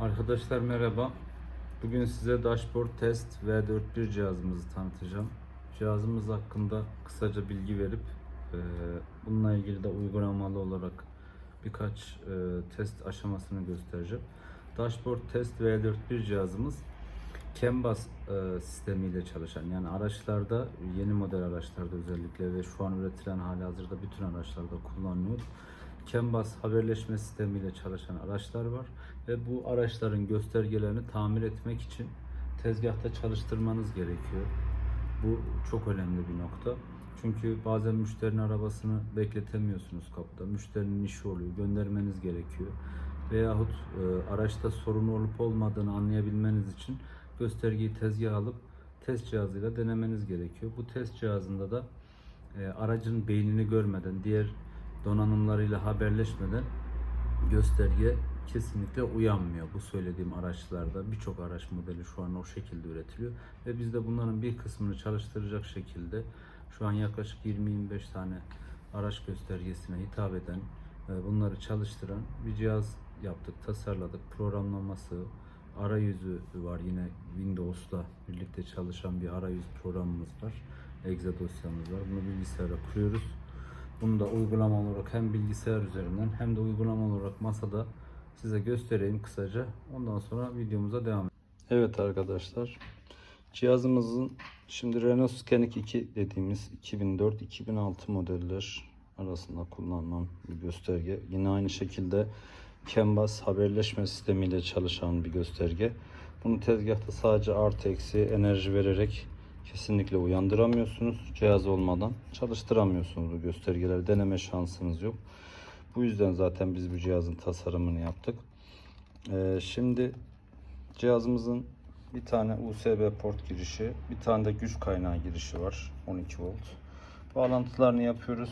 Arkadaşlar merhaba. Bugün size Dashboard Test V41 cihazımızı tanıtacağım. Cihazımız hakkında kısaca bilgi verip e, bununla ilgili de uygulamalı olarak birkaç e, test aşamasını göstereceğim. Dashboard Test V41 cihazımız CAN bus e, sistemiyle çalışan yani araçlarda yeni model araçlarda özellikle ve şu an üretilen hali hazırda bütün araçlarda kullanılıyor. CAN bus haberleşme sistemiyle çalışan araçlar var ve bu araçların göstergelerini tamir etmek için tezgahta çalıştırmanız gerekiyor. Bu çok önemli bir nokta. Çünkü bazen müşterinin arabasını bekletemiyorsunuz kapıda. Müşterinin işi oluyor, göndermeniz gerekiyor. Veyahut e, araçta sorun olup olmadığını anlayabilmeniz için göstergeyi tezgaha alıp test cihazıyla denemeniz gerekiyor. Bu test cihazında da e, aracın beynini görmeden, diğer donanımlarıyla haberleşmeden gösterge kesinlikle uyanmıyor. Bu söylediğim araçlarda birçok araç modeli şu an o şekilde üretiliyor ve biz de bunların bir kısmını çalıştıracak şekilde şu an yaklaşık 20-25 tane araç göstergesine hitap eden ve bunları çalıştıran bir cihaz yaptık, tasarladık. Programlaması, arayüzü var yine Windows'la birlikte çalışan bir arayüz programımız var. Exe dosyamız var. Bunu bilgisayara kuruyoruz. Bunu da uygulamalı olarak hem bilgisayar üzerinden hem de uygulamalı olarak masada size göstereyim kısaca. Ondan sonra videomuza devam edelim. Evet arkadaşlar. Cihazımızın şimdi Renault Scenic 2 dediğimiz 2004-2006 modeller arasında kullanılan bir gösterge. Yine aynı şekilde CAN bus haberleşme sistemiyle çalışan bir gösterge. Bunu tezgahta sadece artı eksi enerji vererek kesinlikle uyandıramıyorsunuz. Cihaz olmadan çalıştıramıyorsunuz bu göstergeleri. Deneme şansınız yok. Bu yüzden zaten biz bu cihazın tasarımını yaptık. Ee, şimdi cihazımızın bir tane USB port girişi, bir tane de güç kaynağı girişi var. 12 volt. Bağlantılarını yapıyoruz.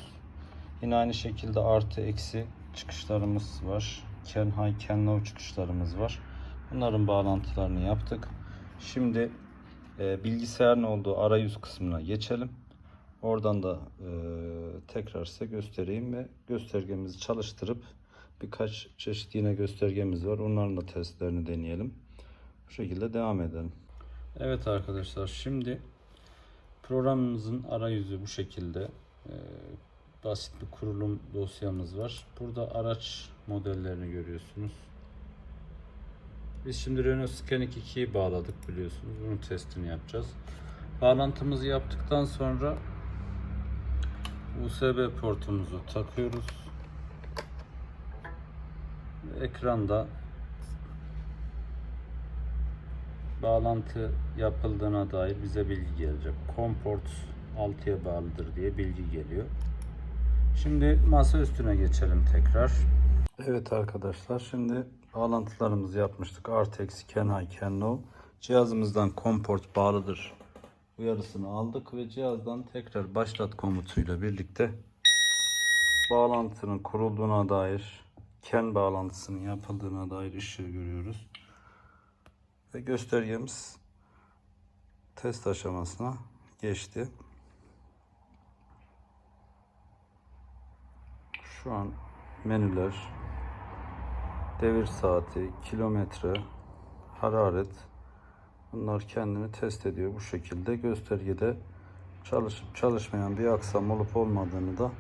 Yine aynı şekilde artı eksi çıkışlarımız var. Ken high, ken low çıkışlarımız var. Bunların bağlantılarını yaptık. Şimdi e, bilgisayarın olduğu arayüz kısmına geçelim. Oradan da e, tekrar size göstereyim ve göstergemizi çalıştırıp birkaç çeşit yine göstergemiz var. Onların da testlerini deneyelim. Bu şekilde devam edelim. Evet arkadaşlar şimdi programımızın arayüzü bu şekilde. E, basit bir kurulum dosyamız var. Burada araç modellerini görüyorsunuz. Biz şimdi Renault Scenic 2'yi bağladık biliyorsunuz. Bunun testini yapacağız. Bağlantımızı yaptıktan sonra USB portumuzu takıyoruz. Ekranda bağlantı yapıldığına dair bize bilgi gelecek. Comport 6'ya bağlıdır diye bilgi geliyor. Şimdi masa üstüne geçelim tekrar. Evet arkadaşlar şimdi bağlantılarımızı yapmıştık. Artı eksi can low. Cihazımızdan comport bağlıdır uyarısını aldık ve cihazdan tekrar başlat komutuyla birlikte bağlantının kurulduğuna dair CAN bağlantısının yapıldığına dair ışığı görüyoruz. Ve göstergemiz test aşamasına geçti. Şu an menüler, devir saati, kilometre, hararet bunlar kendini test ediyor bu şekilde. Göstergede çalışıp çalışmayan bir aksam olup olmadığını da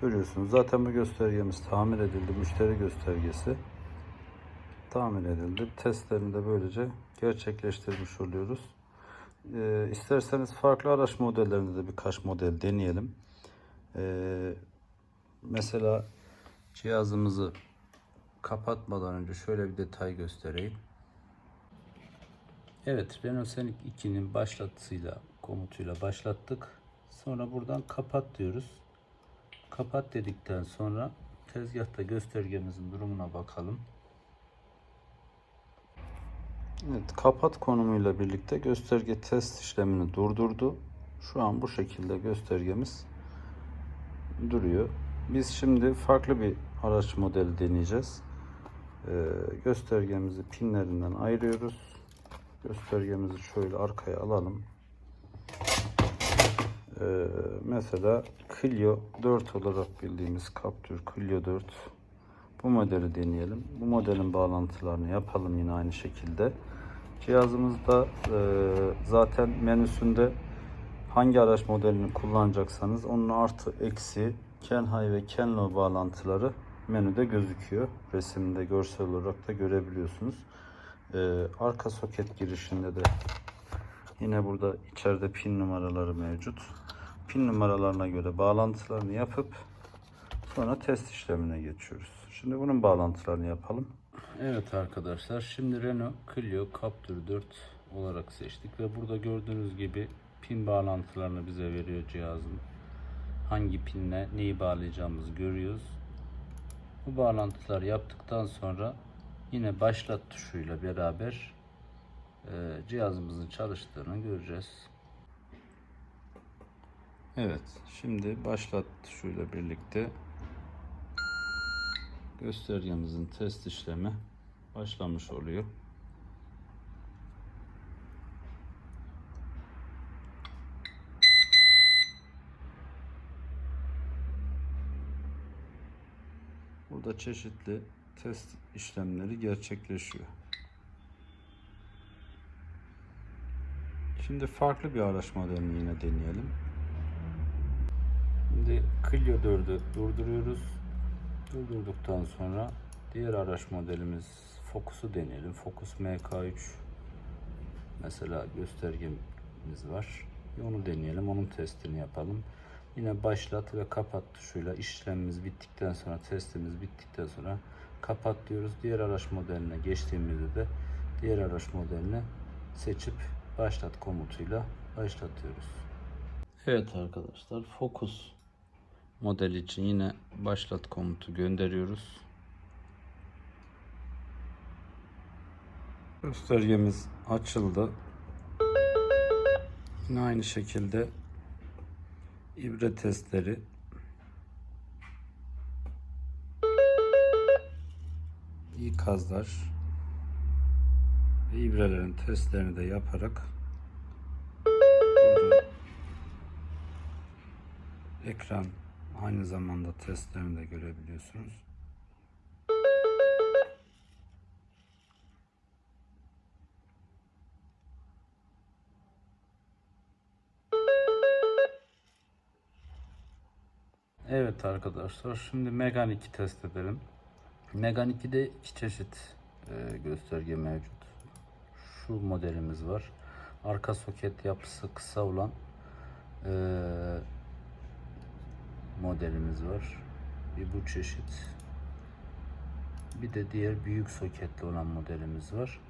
görüyorsunuz. Zaten bu göstergemiz tamir edildi. Müşteri göstergesi tamir edildi. Testlerini de böylece gerçekleştirmiş oluyoruz. Ee, isterseniz farklı araç modellerinde de birkaç model deneyelim. Ee, mesela cihazımızı kapatmadan önce şöyle bir detay göstereyim. Evet, Renault Scenic 2'nin başlatısıyla, komutuyla başlattık. Sonra buradan kapat diyoruz. Kapat dedikten sonra tezgahta göstergemizin durumuna bakalım. Evet, kapat konumuyla birlikte gösterge test işlemini durdurdu. Şu an bu şekilde göstergemiz duruyor. Biz şimdi farklı bir araç modeli deneyeceğiz. Ee, göstergemizi pinlerinden ayırıyoruz. Göstergemizi şöyle arkaya alalım. Ee, mesela Clio 4 olarak bildiğimiz Captur Clio 4 Bu modeli deneyelim. Bu modelin bağlantılarını yapalım yine aynı şekilde. Cihazımızda e, zaten menüsünde hangi araç modelini kullanacaksanız onun artı eksi Ken High ve Ken Low bağlantıları menüde gözüküyor. Resimde görsel olarak da görebiliyorsunuz. E, arka soket girişinde de yine burada içeride pin numaraları mevcut. Pin numaralarına göre bağlantılarını yapıp sonra test işlemine geçiyoruz. Şimdi bunun bağlantılarını yapalım. Evet arkadaşlar şimdi Renault Clio Captur 4 olarak seçtik ve burada gördüğünüz gibi pin bağlantılarını bize veriyor cihazın. Hangi pinle neyi bağlayacağımızı görüyoruz. Bu bağlantıları yaptıktan sonra yine başlat tuşuyla beraber e, cihazımızın çalıştığını göreceğiz. Evet, şimdi başlat tuşuyla birlikte göstergemizin test işlemi başlamış oluyor. Burada çeşitli test işlemleri gerçekleşiyor. Şimdi farklı bir araç modelini yine deneyelim. Şimdi Clio 4'ü durduruyoruz. Durdurduktan sonra diğer araç modelimiz Focus'u deneyelim. Focus MK3 mesela göstergemiz var. Onu deneyelim. Onun testini yapalım. Yine başlat ve kapat tuşuyla işlemimiz bittikten sonra testimiz bittikten sonra kapat diyoruz. Diğer araç modeline geçtiğimizde de diğer araç modelini seçip başlat komutuyla başlatıyoruz. Evet arkadaşlar Focus model için yine başlat komutu gönderiyoruz. Göstergemiz açıldı. Yine aynı şekilde ibre testleri ikazlar ve ibrelerin testlerini de yaparak ekran aynı zamanda testlerini de görebiliyorsunuz. Evet arkadaşlar şimdi Megan 2 test edelim. Megan 2'de iki çeşit e, gösterge mevcut. Şu modelimiz var. Arka soket yapısı kısa olan e, modelimiz var. Bir bu çeşit. Bir de diğer büyük soketli olan modelimiz var.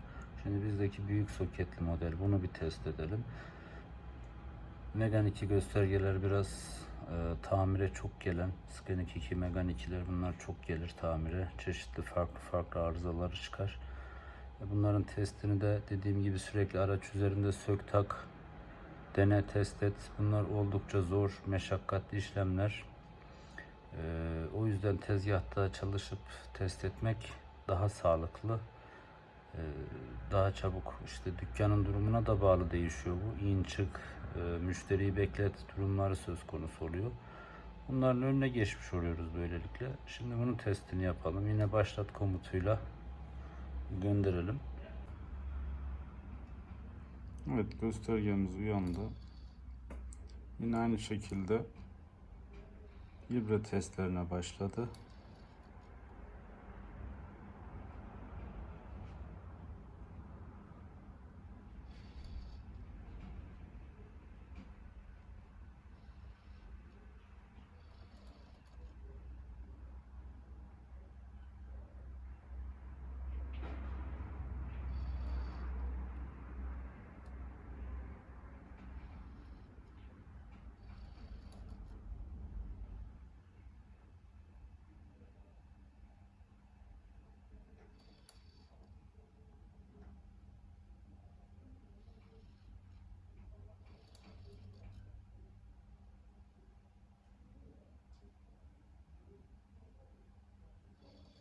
Şimdi bizdeki büyük soketli model bunu bir test edelim. Megan 2 göstergeler biraz e, tamire çok gelen Scanik 2, Megan 2'ler bunlar çok gelir tamire. Çeşitli farklı farklı arızaları çıkar. Bunların testini de dediğim gibi sürekli araç üzerinde sök tak, dene test et. Bunlar oldukça zor, meşakkatli işlemler. E, o yüzden tezgahta çalışıp test etmek daha sağlıklı. E, daha çabuk işte dükkanın durumuna da bağlı değişiyor bu. İn çık, e, müşteriyi beklet durumları söz konusu oluyor. Bunların önüne geçmiş oluyoruz böylelikle. Şimdi bunun testini yapalım. Yine başlat komutuyla gönderelim. Evet göstergemiz uyandı. Yine aynı şekilde ibre testlerine başladı.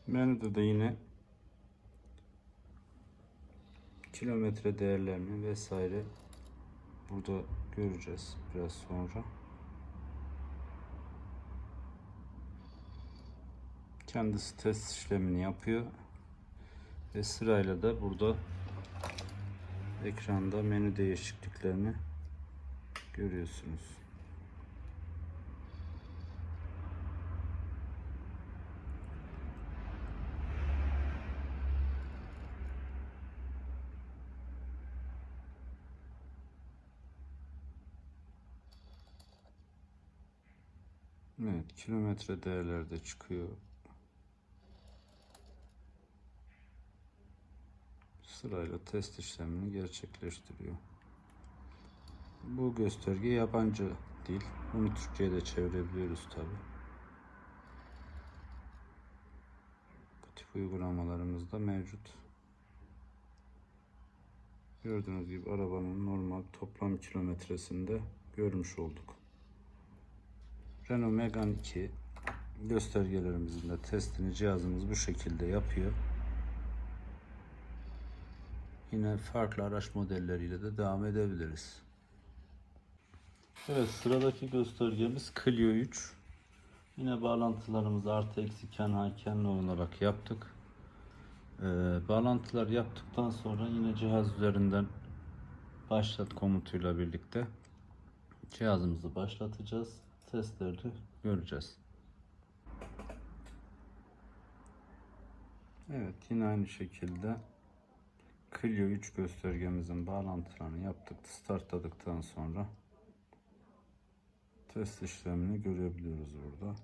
Menüde de yine kilometre değerlerini vesaire burada göreceğiz biraz sonra. Kendisi test işlemini yapıyor. Ve sırayla da burada ekranda menü değişikliklerini görüyorsunuz. Evet, kilometre değerleri de çıkıyor. Sırayla test işlemini gerçekleştiriyor. Bu gösterge yabancı dil. Bunu Türkçe'ye de çevirebiliyoruz tabi. Bu tip uygulamalarımız da mevcut. Gördüğünüz gibi arabanın normal toplam kilometresinde görmüş olduk. Renault Megane 2 göstergelerimizin de testini cihazımız bu şekilde yapıyor. Yine farklı araç modelleriyle de devam edebiliriz. Evet sıradaki göstergemiz Clio 3. Yine bağlantılarımızı artı eksi ken hakenli olarak yaptık. Ee, bağlantılar yaptıktan sonra yine cihaz üzerinden başlat komutuyla birlikte cihazımızı başlatacağız. Testleri göreceğiz. Evet yine aynı şekilde Clio 3 göstergemizin bağlantılarını yaptık. Startladıktan sonra test işlemini görebiliyoruz burada.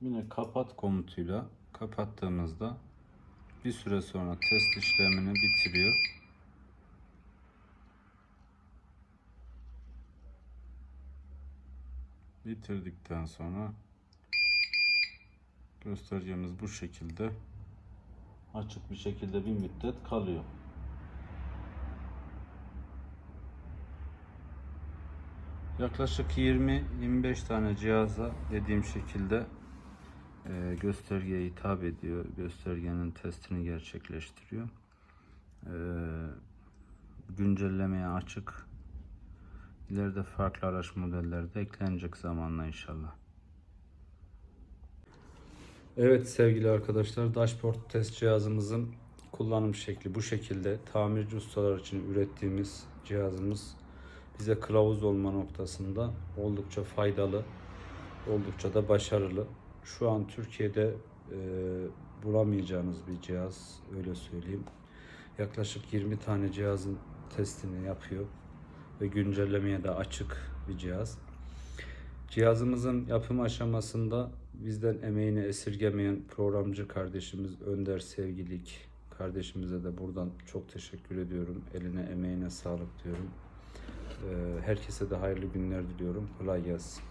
Yine kapat komutuyla kapattığımızda bir süre sonra test işlemini bitiriyor. Bitirdikten sonra göstergemiz bu şekilde açık bir şekilde bir müddet kalıyor. Yaklaşık 20-25 tane cihaza dediğim şekilde e, göstergeye hitap ediyor. Göstergenin testini gerçekleştiriyor. E, güncellemeye açık. İleride farklı araç modelleri de eklenecek zamanla inşallah. Evet sevgili arkadaşlar dashboard test cihazımızın kullanım şekli bu şekilde. Tamirci ustalar için ürettiğimiz cihazımız bize kılavuz olma noktasında oldukça faydalı, oldukça da başarılı. Şu an Türkiye'de e, bulamayacağınız bir cihaz öyle söyleyeyim. Yaklaşık 20 tane cihazın testini yapıyor ve güncellemeye de açık bir cihaz. Cihazımızın yapım aşamasında bizden emeğini esirgemeyen programcı kardeşimiz Önder Sevgilik kardeşimize de buradan çok teşekkür ediyorum. Eline emeğine sağlık diyorum. Ee, Herkese de hayırlı günler diliyorum. Kolay gelsin.